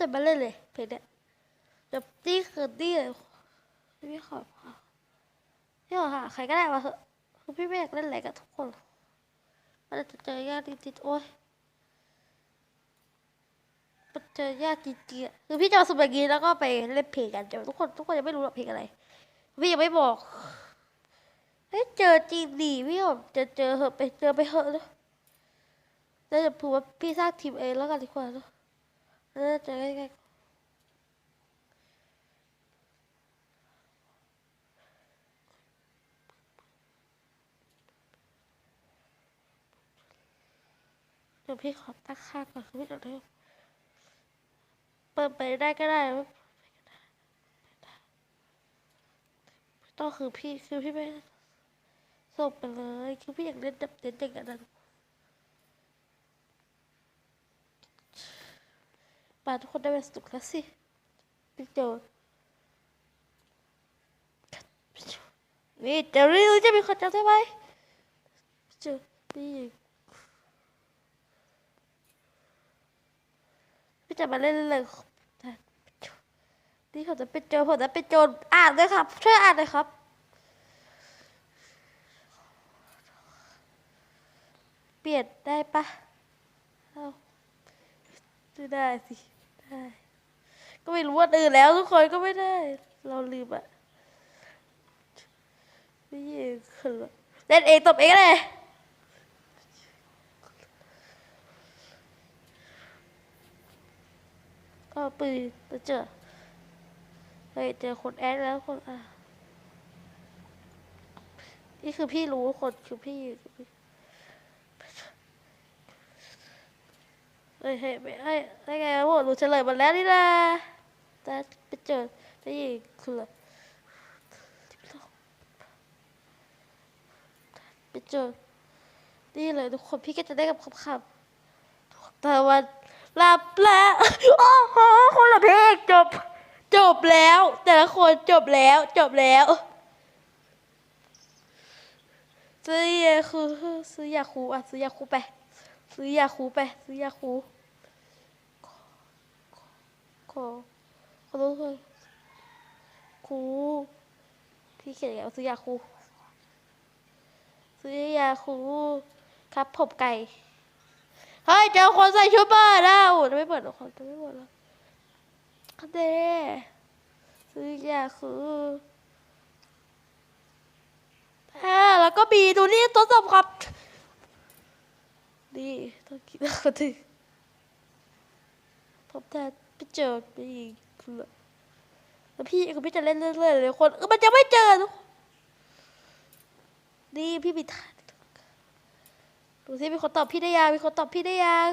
จะมาเล่นเลยเพลงเนี้ยแบบนี่คือนี่เลยพี่ขอพี่ขอหาใครก็ได้มาเถอะคือพี่ไม่อยากเล่นอะไรกับทุกคนมันจะเจอยากจริงๆโอ๊ยมันเจอยากจริงๆคือพี่จะเอาสมัยนี้แล้วก็ไปเล่นเพลงกันเดี๋ยวทุกคนทุกคนยังไม่รู้หรอกเพลงอะไรพี่ยังไม่บอกเฮ้ยเจอจริงดีพี่บอกจะเจอเหอะไปเจอไปเหอะเนอะแล้วจะพูดว่าพี่สร้างทีมเองแล้วกันดีกว่าเนอะแล้วจะ เจอใกล้ๆเดี๋ยวพี่ขอตั้งค่าก่อนคือพี่จะได้เปิดไปได้ก็ได้ต้องคือพี่คือพี่ไม่ส่งไปเลยคือพี่อยากเล่นดับเด่นอย่างนั้น ปาทุกคนได้เป็นสุขแล้วสิพี่โจนี่จะรีรู้จะมีคนจำได้ไหมพี่โจพี่พี่จะมาเล่นเรื่องของนี่เขาจะเป็นโจรผมจะเป็นโจรอ่านด้วยครับ ช่วยอ่านหน่อยครับเปลี่ยนได้ปะเอาได้สิ ได้ก็ไม่รู้ว่าอื่นแล้วทุกคนก็ไม่ได้ เราลืมอะนี่เองคือเล่นเองตบเองเลยก็ปืนไปเจอเฮ้ยเจอคนแอดแล้วคนอะนี่คือพี่รู้คนคือพี่คือพี่ เฮ้ยเฮ้ยไม่ให้ได้ไงวะรู้เฉลยหมดแล้วนี่นะแต่ไปเจอได้ยินคืออะไรไปเจอนี่เลยทุกคนพี่ก็จะได้กับคำคำแต่วันหลับแล้วโอ้โหคนละเพลงจบ จบแล้ว แต่ละคนจบแล้ว จบแล้วซื้อยาคูซื้อยาคูอะซื้อยาคูไปซื้อยาคูไปซื้อยาคู อขอโทษเลยครูพี่เขียนอย่างซื้อยาครูซื้อยาครูครับผมไก่เฮ้ยเจอคนใส่ชุดเปิดแล้วจะไม่เปิดหรอกคนจะไม่เปิดหรอกเด้ซื้อยาครูอ่าแล้วก็บีดูนี่ทดสอบครับนี่ต้องคิดว่าเขาถึงผมแต่ ไปเจอไปอีกคือแล้วพี่กับพี่จะเล่นเรื่อยๆเลยคนเออมันจะไม่เจอทุกคนนี่พี่มีทานดูสิมีคนตอบพี่ได้ยังมีคนตอบพี่ได้ยัง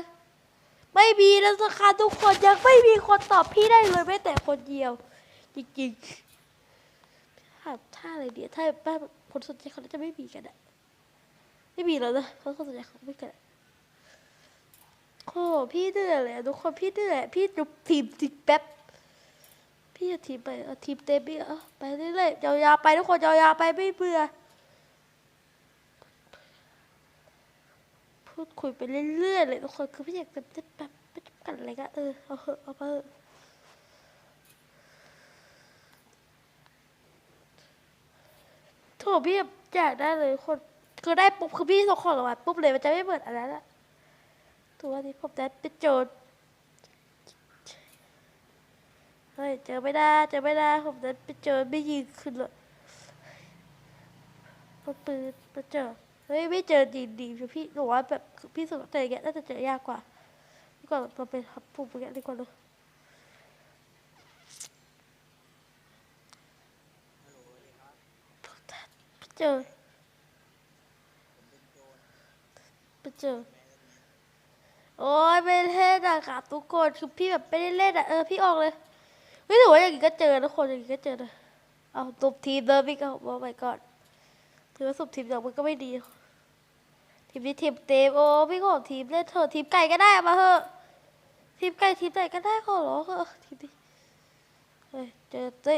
ไม่มีนะสักครั้งทุกคนยังไม่มีคนตอบพี่ได้เลยแม้แต่คนเดียว จริงๆถามท่าอะไรเดียถ้าบ้านคนสนใจเขาจะไม่มีกันอะไม่มีแล้วนะเพราะคนสนใจเขาไม่กัน โอ้พี่เหนื่อยเลยทุกคนพี่เหนื่อยพี่ดูทีมทีแป๊บพี่จะทีมไปเอาทีมเต็มพี่เอาไปเรื่อยๆยาวๆไปทุกคนยาวๆไปไม่เบื่อพูดคุยไปเรื่อยๆเลยทุกคนคือพี่อยากจะแบบไม่จำกัดอะไรก็เออเอาเหอะเอาไปเถอะโถพี่แบบอยากได้เลยคนคือได้ปุ๊บคือพี่ส่งของราปุ๊บเลยมันจะไม่เหมือนอันนั้นอะ ตัวนี้ผมจะเป็นโจรเฮ้ยเจอไม่ได้เจอไม่ได้ผมจะเป็นโจรไม่ยิงขึ้นเลยพกปืนมาเจอเฮ้ยไม่เจอดีดีพี่หนูว่าแบบพี่สุดใจแกน่าจะเจอยากกว่าดีกว่าเราไปทับปุ่มแกดีกว่าเลยไปเจอไปเจอ โอ้ยไม่เล่นอะค่ะทุกคนคือพี่แบบไม่ได้เล่นอะเออพี่ออกเลยเฮ้ยถือว่าอย่างนี้ก็เจอนะคนอย่างนี้ก็เจอนะเอาสุบทีมเดิมพี่ก็บอกไปก่อนถือว่าสุบทีมอย่างมันก็ไม่ดี ทีมนี้ทีมเต็มโอ้พี่ขอทีมเล่นเถอะทีมไก่ก็ได้มาเถอะทีมไก่ทีมไหนก็ได้ขอร้องเถอะทีมนี้เฮ้ยเจอเต้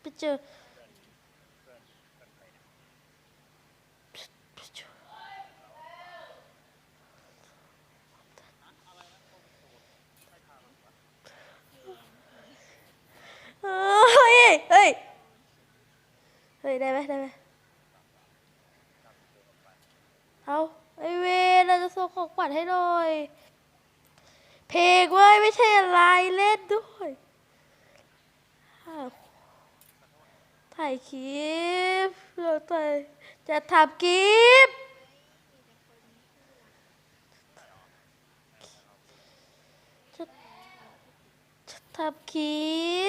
ไปเจอ ได้ไหมได้ไหมเอาไอเวรเราจะส่งของขวัญให้หน่อย เพลงเว้ยไม่ใช่อะไรเล่นด้วยถ่ายคลิปเราถ่ายจะทำคลิปจะจะทำคลิ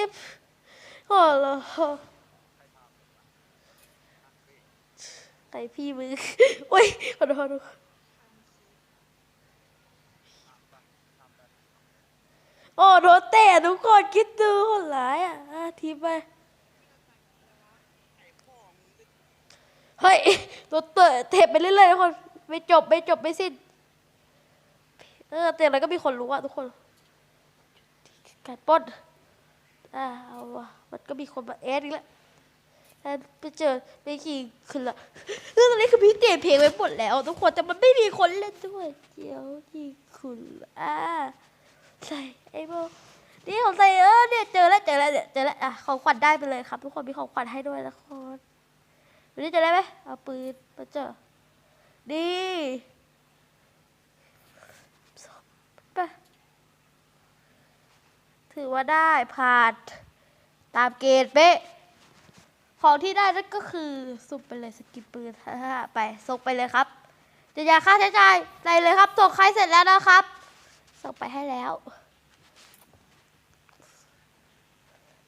ปโอ้โห ไอพี่มือโอ้ยขอโทษขอโทษโอ้โดนเตะทุกคนคิดดูคนร้ายอะทีไปเฮ้ยโดนเตะเตะไปเรื่อยๆทุกคนไม่จบไม่จบไม่สิ้นเออแต่อะไรก็มีคนรู้อะทุกคนการป้นอ่าเอาวะมันก็มีคนมาแอดอีกแล้ว ไปเจอไปขี่ขึ้นละคือตอนนี้คือพี่เตรียมเพลงไว้หมดแล้วทุกคนแต่มันไม่มีคนเล่นด้วยเดี๋ยวขี่ขึ้นอ่าใส่ไอ้โบนี่ของใส่เออเนี่ยเจอแล้วเจอแล้วเนี่ยเจอแล้วอะของขวัญได้ไปเลยครับ ทุกคนมีของขวัญให้ด้วยนะคนวันนี้จะได้ไหมเอาปืนมาเจอดีไปถือว่าได้ผ่านตามเกณฑ์เป๊ะ ของที่ได้นั่นก็คือสุ่มไปเลยสกิปปืนฮ่าไปส่งไปเลยครับจะยาค่าใช้จ่ายได้เลยครับส่งใครเสร็จแล้วนะครับส่งไปให้แล้ว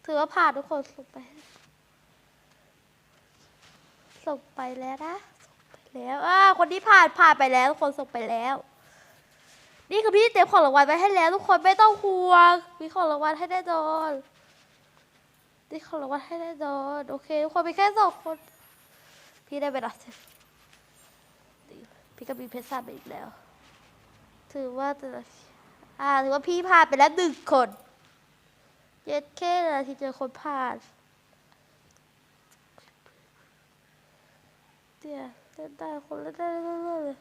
ถือว่าผ่านทุกคนส่งไป ส่งไปแล้วนะส่งไปแล้วอ่าคนที่ผ่านผ่านไปแล้วทุกคนส่งไปแล้ว นี่คือพี่เตรียมของรางวัลไว้ให้แล้ว ทุกคนไม่ต้องห่วงมีของรางวัลให้แน่นอน นี่ของรางวัลให้แน่นอนโอเคทุกคนมีแค่สองคน พี่ได้เวลาเสร็จพี่ก็มีเพชรสามไปอีกแล้ว ถือว่าแต่ละอ่าถือว่าพี่ผ่านไปแล้วหนึ่งคน เย็ดแค่นาทีเจอคนผ่านเดี๋ยวเล่นได้คนเล่นได้เรื่อยๆเลย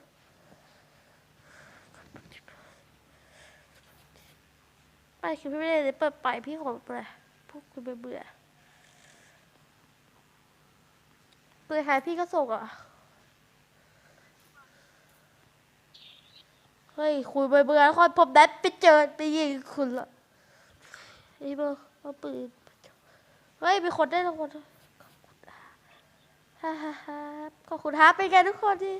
ไปคือพี่ไม่ได้เลยเปิดไปพี่ขอไปพวกคุณเบื่อ เบื่อเบื่อหายพี่ก็ส่งอะ เฮ้ย คุยเบื่อเบื่อแล้วคนผมได้ไปเจอไปยิงคุณละไอ้เบอร์เอาปืน เฮ้ย มีคนได้รางวัลด้วยฮ่าฮ่าฮ่าขอบคุณฮะเป็นไงทุกคนที่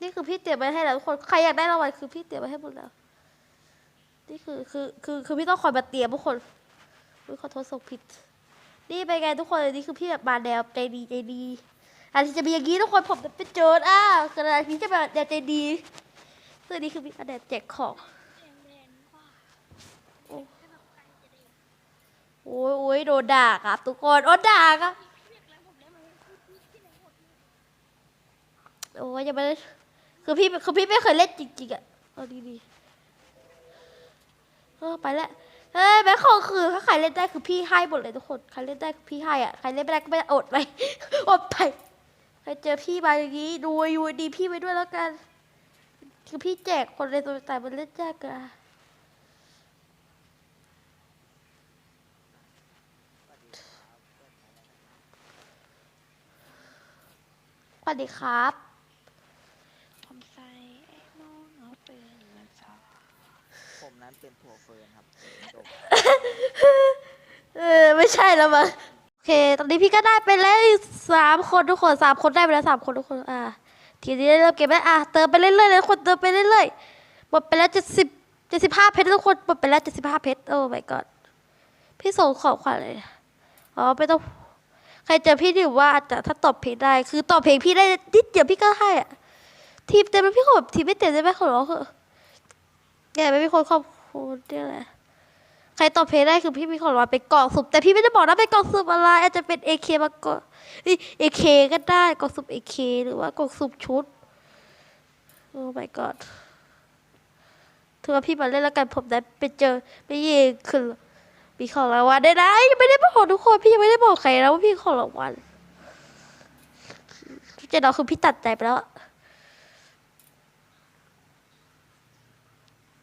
นี่คือพี่เตรียมไว้ให้แล้วทุกคน ใครอยากได้รางวัลคือพี่เตรียมไว้ให้หมดแล้ว นี่คือคือคือคือพี่ต้องคอยมาเตรียมทุกคนอุ๊ยขอโทษส่งผิด นี่เป็นไงทุกคนนี่คือพี่แบบมาแนวใจดีใจดีอันที่จะมีอย่างนี้ทุกคนผมจะไปเจออะกระดาษนี้จะแบบแนวใจดีซึ่งนี่คือพี่กระดาษแจกของโอ้โอ้ยโอ้ยโดนด่าครับทุกคนโดนด่าครับโอ้ยยังไม่ได้คือพี่คือพี่ไม่เคยเล่นจริงๆอะเอาดีๆเออไปแล้ว เฮ้ยแม่ของคือถ้าใครเล่นได้คือพี่ให้หมดเลยทุกคนใครเล่นได้คือพี่ให้อะใครเล่นไม่ได้ก็ไม่อดไปอดไปใครเจอพี่มาอย่างนี้ดูยูดีพี่ไปด้วยแล้วกัน คือพี่แจกคนในตัวแต่มันเล่นยากอะสวัสดีครับ ผมใส่ไอ้น้องเอาปืนมาจ่อ ผมนั้นเป็นถั่วเฟิร์นครับจบเออไม่ใช่แล้วมั้งโอเค ตอนนี้พี่ก็ได้ไปแล้วอีกสามคนทุกคนสามคนได้ไปแล้วสามคนทุกคนอ่าทีนี้เริ่มเก็บแล้วอะเติมไปเรื่อยๆเลยทุกคนเติมไปเรื่อยๆหมดไปแล้วเจ็ดสิบเจ็ดสิบห้าเพชรทุกคนหมดไปแล้วเจ็ดสิบห้าเพชรโอ้ my god พี่ส่งของขวัญเลยอ๋อไม่ต้องใครเจอพี่ดิว่าแต่ถ้าตอบเพลงได้ คือตอบเพลงพี่ได้นิดเดียวพี่ก็ให้อะทีมเต็มแล้วพี่ขอแบบทีมไม่เต็มได้ไหมขอร้องเถอะ แกไม่มีคนขอบคุณเนี่ยแหละใครตอบเพลได้คือพี่มีของรางวัลเป็นกล่องสุ่มแต่พี่ไม่ได้บอกนะเป็นกล่องสุ่มอะไร อาจจะเป็น AK มาก่อนเอเคก็ได้กล่องสุ่ม AK หรือว่ากล่องสุ่มชุดโอ้ my god ถือว่าพี่มาเล่นแล้วกันผมได้ไปเจอไปยิงคือมีของรางวัลได้นะยังไม่ได้บอกทุกคนพี่ยังไม่ได้บอกใครนะว่าพี่มีของรางวัลเจนเราคือพี่ตัดใจไปแล้ว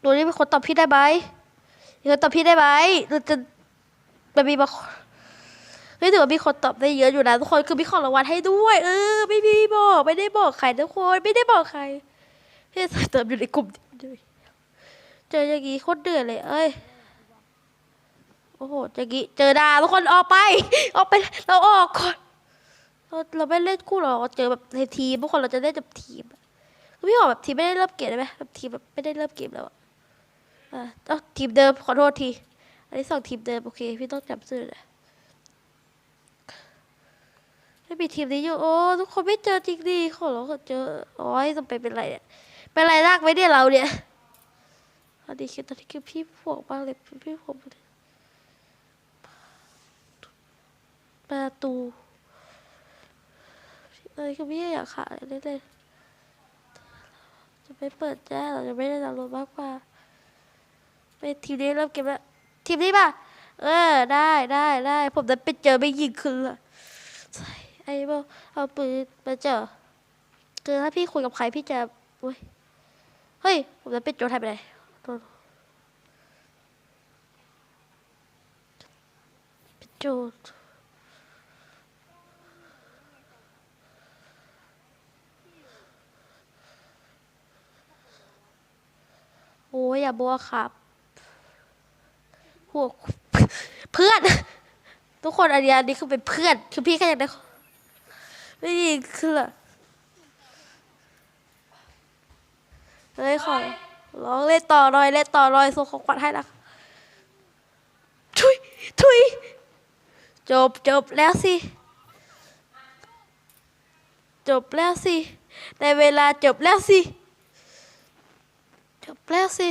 อะดูนี่เป็นคนตอบพี่ได้ไหมเดี๋ยวตอบพี่ได้ไหมเราจะมันมีบางคนเฮ้ยถือว่ามีคนตอบได้เยอะอยู่นะทุกคนคือมีของรางวัลให้ด้วย เออ ไม่มีบอกไม่ได้บอกใครทุกคนไม่ได้บอกใครเฮ้ยเติมอยู่ในกลุ่มเจออย่างงี้โคตรเดือดเลย เอ้ยโอ้โหอย่างงี้เจอดาทุกคนออกไป ออกไปเราออกก่อนเราเราไม่เล่นคู่หรอกเราเจอแบบในทีมทุกคนเราจะเล่นแบบทีมอะคือพี่ขอแบบทีมไม่ได้เริ่มเกมได้ไหมแบบทีมแบบไม่ได้เริ่มเกมแล้วอะ อะเอ้าทีมเดิมขอโทษที อันนี้สองทีมเดิมโอเค พี่ต้องจำชื่อเลยไม่มีทีมนี้อยู่โอ้ทุกคนไม่เจอจริงดิขอร้องขอเจอโอ้ยต้องไปเป็นไรเนี่ยเป็นไรรากไว้เนี่ยเราเนี่ยตอนนี้คือตอนนี้คือพี่พวกมากเลยพี่พวกมากเลยประตูตอนนี้คือพี่อยากขาดเลยเลยจะไม่เปิดแจ้งเราจะไม่ได้ดาวน์โหลดมากกว่า ไปทีมนี้เริ่มเกมแล้วทีมนี้ป่ะ เออ ได้ได้ได้ผมจะไปเจอไม่ยิงคืนละไอ้บ่เอาปืนมาเจอคือถ้าพี่คุยกับใครพี่จะเว้ยเฮ้ย ผมจะเป็นโจรไทยไปไหนโทษเป็นโจรโอ้ยอย่าบัวครับ พวกเพื่อน ทุกคนอันนี้อันนี้คือเป็นเพื่อนคือพี่แค่อยากได้ไม่ดีคือเฮ้ยขอร้องเล่นต่อหน่อยเล่นต่อหน่อยส่งของขวัญให้นะทุยทุยจบจบแล้วสิ จบแล้วสิ ในเวลาจบแล้วสิ จบแล้วสิ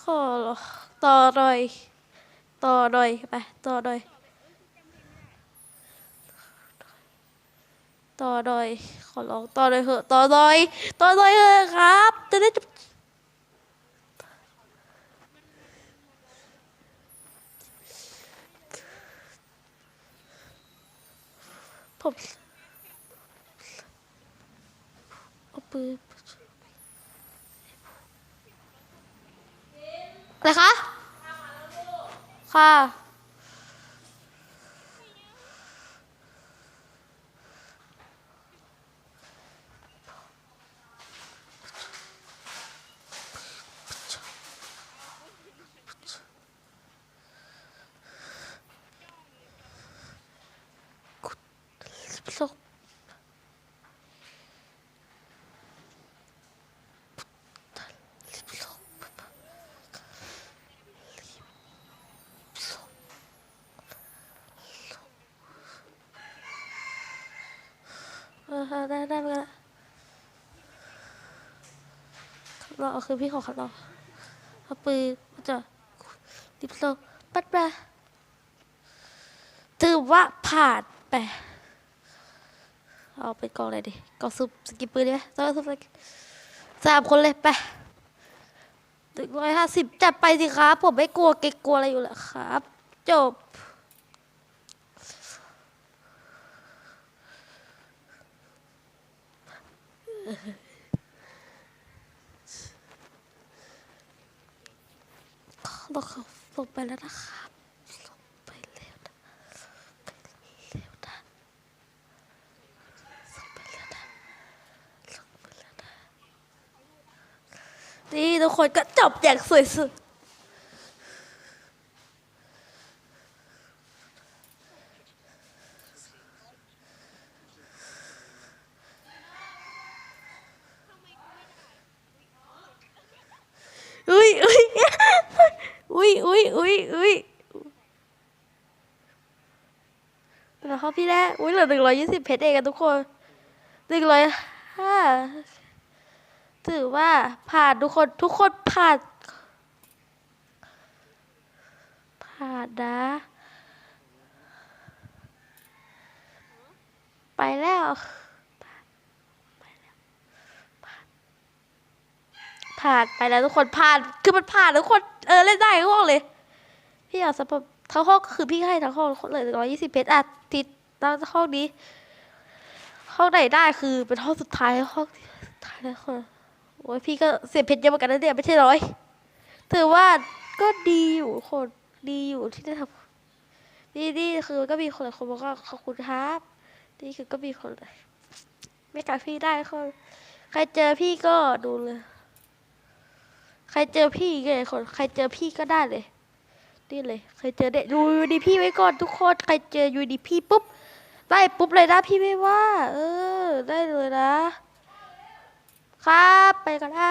ขอรอ ต่อหน่อย ต่อหน่อยไปต่อหน่อยต่อหน่อย ขอร้องต่อหน่อยเถอะต่อหน่อย ต่อหน่อยเถอะครับ จะได้จบผมเอาปืน อะไรคะ ค่ะ ส่ง เออได้ได้ไปละรอคือพี่ขอขับรอเอาปืนมาจะดิบโซปัดไปถือว่าผ่านไปเอาเป็นกองอะไรดิกองซุปสกิปปืนดีไหมต้องซุปสกิสามคนเลยไปหนึ่งร้อยห้าสิบจัดไปสิครับ ผมไม่กลัวเกรงกลัวอะไรอยู่แล้วครับ จบ บอกเขาส่งไปแล้วนะครับส่งไปแล้วนะไปแล้วนะส่งไปแล้วนะส่งไปแล้วนะนี่ทุกคนก็จบอย่างสวยสุดอุ้ยอุ้ย อุ้ยอุ้ยอุ้ยอุ้ยแล้วเขาพี่แรกอุ้ยเหลือหนึ่งร้อยยี่สิบเพชรเองกันทุกคนหนึ่งร้อยห้าถือว่าผ่านทุกคนทุกคนผ่านผ่านนะ ไปแล้วผ่านไปแล้วทุกคนผ่านคือมันผ่านทุกคน เออเล่นได้ทั้งห้องเลย พี่อยากสปอทั้งห้องก็คือพี่ให้ทั้งห้องเลยร้อยยี่สิบเพชรอะติดตั้งห้องนี้ ห้องไหนได้คือเป็นห้องสุดท้ายห้องสุดท้ายแล้วคนโอ้ยพี่ก็เสียเพชรเยอะเหมือนกันนะเนี่ยไม่ใช่ร้อยถือว่าก็ดีอยู่คนดีอยู่ที่ได้ทำนี่นี่คือก็มีคนหลายคนบอกว่าขอบคุณครับนี่คือก็มีคนไม่กลับพี่ได้คนใครเจอพี่ก็ดูเลย ใครเจอพี่ก็เลยคนใครเจอพี่ก็ได้เลยนี่เลยใครเจอเด็กดูยูดีพี่ไว้ก่อนทุกคนใครเจอยูดีพี่ปุ๊บได้ปุ๊บเลยนะพี่ไม่ว่า เออ ได้เลยนะ ครับไปกันนะ